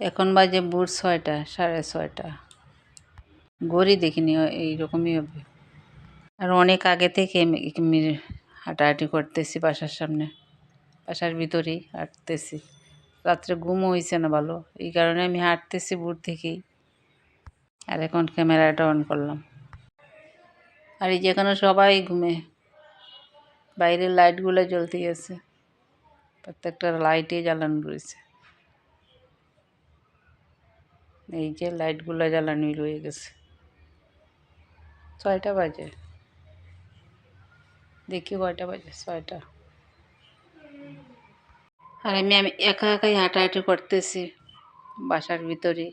এখন বাজে বুট ছয়টা, সাড়ে ছয়টা। ঘড়ি দেখিনি এইরকমই হবে। আর অনেক আগে থেকে হাঁটাহাঁটি করতেছি বাসার সামনে। বাসার ভিতরেই হাঁটতেছি। রাত্রে ঘুমও হয়েছে না ভালো। এই কারণে আমি হাঁটতেছি বুট থেকেই। আর এখন ক্যামেরাটা অন করলাম। আর এই যেখানে সবাই ঘুমে। বাইরের লাইটগুলো জ্বলতে গেছে। প্রত্যেকটা লাইটে জ্বালানো রয়েছে। এই যে লাইটগুলো জ্বালানোই রয়ে গেছে। ছয়টা বাজে। দেখি কয়টা বাজে, ছয়টা। আর আমি আমি একা একাই হাঁটাহাঁটি করতেছি বাসার ভিতরে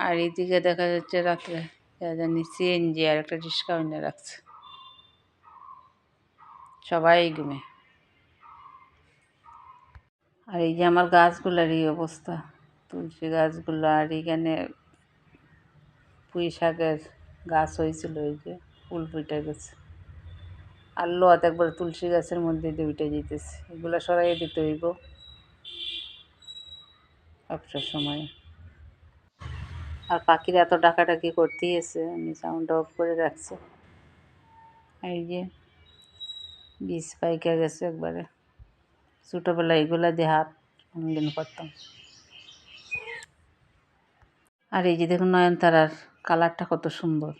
আর এইদিকে দেখা যাচ্ছে রাত্রে জানি সিএনজি আর একটা রিক্সা এনে রাখছে। সবাই ঘুমে। আর এই যে আমার গাছগুলার এই অবস্থা, তুলসী গাছগুলো আর এখানে পুঁই শাকের গাছ হয়েছিল ওই যে, ফুল ফুটে গেছে। আর লোয়াত একবার তুলসী গাছের মধ্যে দিয়ে উঠে যেতেছে এগুলো সরাই দিতে হইব। সবটার সময়। আর পাখিরা এত ডাকাডাকি করতেই আছে আমি সাউন্ড অফ করে রাখছি। এই যে, বীজ পাইকা গেছে একবারে। ছোটোবেলায় এগুলা দিয়ে হাত অনেকদিন করতাম। আর এই যে দেখুন নয়নতারার কালারটা কত সুন্দর।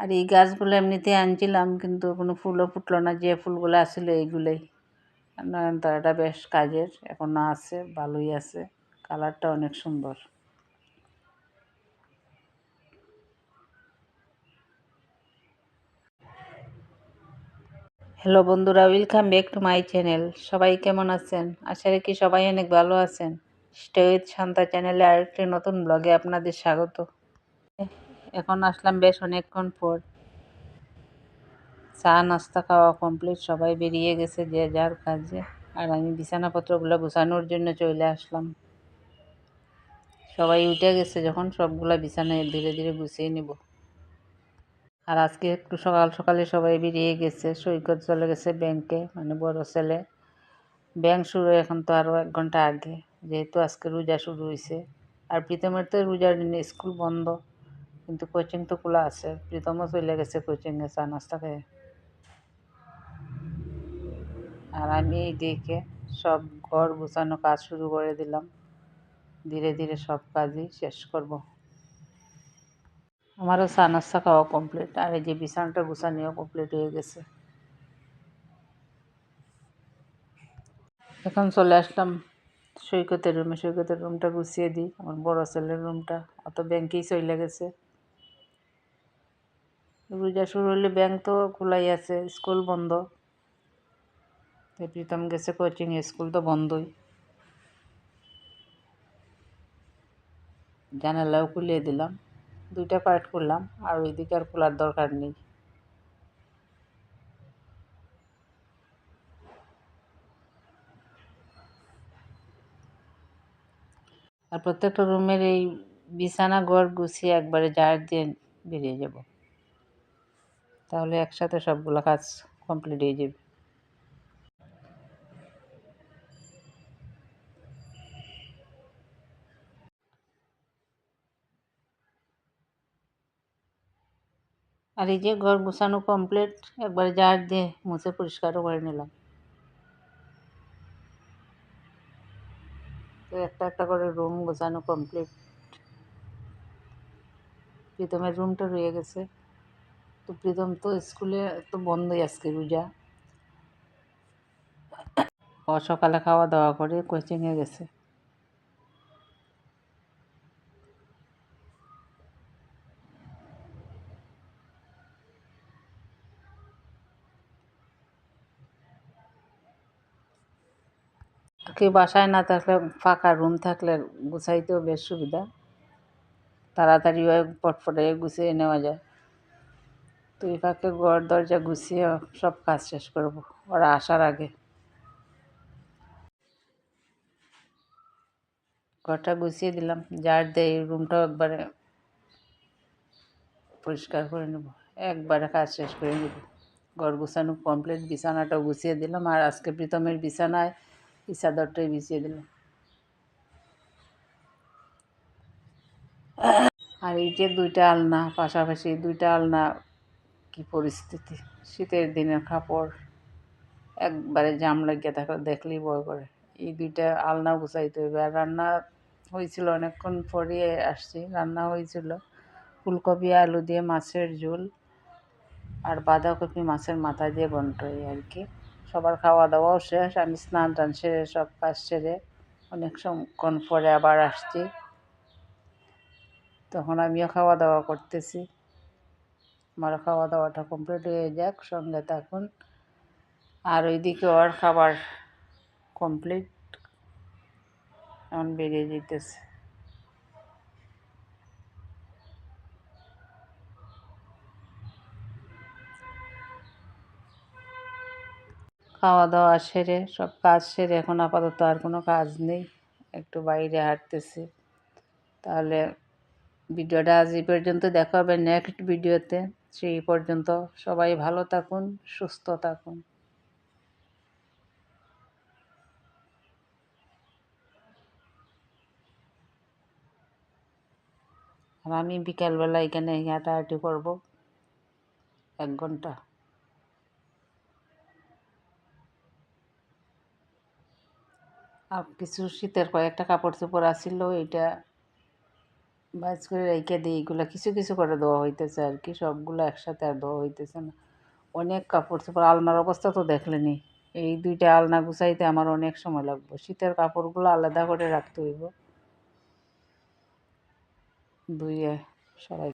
আর এই গাছগুলো এমনিতে আনছিলাম, কিন্তু কোনো ফুলও ফুটলো না, যে ফুলগুলো আসলে এইগুলোই। নয়নতারাটা বেশ কাজের এখনও আছে, ভালোই আছে, কালারটা অনেক সুন্দর। হ্যালো বন্ধুরা, welcome back to my channel, সবাই কেমন আছেন? আশা রাখি সবাই অনেক ভালো আছেন। স্টে উইথ শান্তা চ্যানেলে আরেকটি নতুন ব্লগে আপনাদের স্বাগত। এখন আসলাম বেশ অনেকক্ষণ পর। চা, নাস্তা খাওয়া কমপ্লিট সবাই বেরিয়ে গেছে যে যার কাজে। আর আমি বিছানাপত্রগুলো গুছানোর জন্য চলে আসলাম। সবাই উঠে গেছে যখন, সবগুলা বিছানায় ধীরে ধীরে গুছিয়ে নেব। আর আজকে একটু সকাল সকালে সবাই বেরিয়ে গেছে। সৈকত চলে গেছে ব্যাংকে মানে বড় ছেলে। ব্যাংক শুরু এখন তো আরও এক ঘণ্টা আগে, যেহেতু আজকে রোজা শুরু হয়েছে আর প্রীতমের তো রোজার স্কুল বন্ধ। কিন্তু কোচিং তো খোলা আছে। প্রীতমও চলে গেছে কোচিংয়ে চা নাস্তা খেয়ে। আর আমি এই দেখে সব ঘর গুছানো কাজ শুরু করে দিলাম। ধীরে ধীরে সব কাজই শেষ করব। আমারও চা নাস্তা খাওয়া কমপ্লিট আর এই যে বিছানাটা গুছানিও কমপ্লিট হয়ে গেছে। এখন চলে আসলাম সৈকতের রুমে সৈকতের রুমটা গুছিয়ে দিই। আমার বড় ছেলের রুমটা অত ব্যাংকেই চলে গেছে। রোজা শুরু হলে ব্যাংক তো খোলাই আছে, স্কুল বন্ধ। প্রীতম গেছে কোচিং স্কুল তো বন্ধই। জানালাও খুলিয়ে দিলাম, দুইটা পার্ট করলাম আর ওইদিকে আর খোলার দরকার নেই। আর প্রত্যেকটা রুমের এই বিছানা ঘর গুছিয়ে একবারে জার দিয়ে বেরিয়ে যাব। তাহলে একসাথে সবগুলো কাজ কমপ্লিট হয়ে যাবে। আর এই যে ঘর গুছানো কমপ্লিট একবারে জার দিয়ে মুছে পরিষ্কারও করে নিলাম। তো একটা একটা করে রুম গোছানো কমপ্লিট প্রীতমের রুমটা রয়ে গেছে। তো প্রীতম তো স্কুলে তো বন্ধই আজকে রোজা। ও সকালে খাওয়া দাওয়া করে কোচিংয়ে গেছে। কেউ বাসায় না থাকলে ফাঁকা রুম থাকলে গুছাইতেও বেশ সুবিধা। তাড়াতাড়ি পটপটে গুছিয়ে নেওয়া যায়। তো এই ফাঁকে ঘর, দরজা গুছিয়ে সব কাজ শেষ করব, ওরা আসার আগে। ঘরটা গুছিয়ে দিলাম, যার দেয় রুমটাও একবারে পরিষ্কার করে নেব, একবারে কাজ শেষ করে নেব। ঘর গুছানো কমপ্লিট বিছানাটাও গুছিয়ে দিলাম, আর আজকে প্রীতমের বিছানায় এই বিছিয়ে দিলাম। আর এই যে দুইটা আলনা, পাশাপাশি দুইটা আলনা কি পরিস্থিতি? শীতের দিনের কাপড় একবারে জাম লাগিয়ে থাকলে দেখলেই ভয় করে। এই দুইটা আলনা গুছাইতে হইবে। আর রান্না হয়েছিল অনেকক্ষণ পরে আসছি। রান্না হয়েছিল ফুলকপি, আলু দিয়ে মাছের ঝোল আর বাঁধাকপি মাছের মাথা দিয়ে বন্ট এই আর কি। সবার খাওয়া দাওয়াও শেষ, আমি স্নান টান সেরে সব কাজ সেরে অনেক সমক্ষণ পরে আবার আসছি। তখন আমিও খাওয়া দাওয়া করতেছি। আমার খাওয়া দাওয়াটা কমপ্লিট হয়ে যাক সঙ্গে থাকুন। আর ওইদিকে ওর খাবার কমপ্লিট এখন বেরিয়ে যেতেছে খাওয়া দাওয়া সেরে, সব কাজ সেরে, এখন আপাতত আর কোনো কাজ নেই, একটু বাইরে হাঁটতেছি। তাহলে ভিডিওটা আজ এই পর্যন্ত, দেখা হবে নেক্সট ভিডিওতে। সেই পর্যন্ত। সবাই ভালো থাকুন, সুস্থ থাকুন। আর আমি বিকালবেলা এখানে হাঁটাহাঁটি করব। এক ঘণ্টা। আর কিছু শীতের কয়েকটা কাপড় চোপড় আসছিল এটা বাজ করে রেখে দিই, এগুলো কিছু কিছু করে দেওয়া হইতেছে আর কি, সবগুলো একসাথে আর দেওয়া হইতেছে না। অনেক কাপড় চোপড়, আলনার অবস্থা তো দেখলেনি এই দুইটা আলনা গুছাইতে আমার অনেক সময় লাগবে। শীতের কাপড়গুলো আলাদা করে রাখতে হইব। দুইয়ে সবাই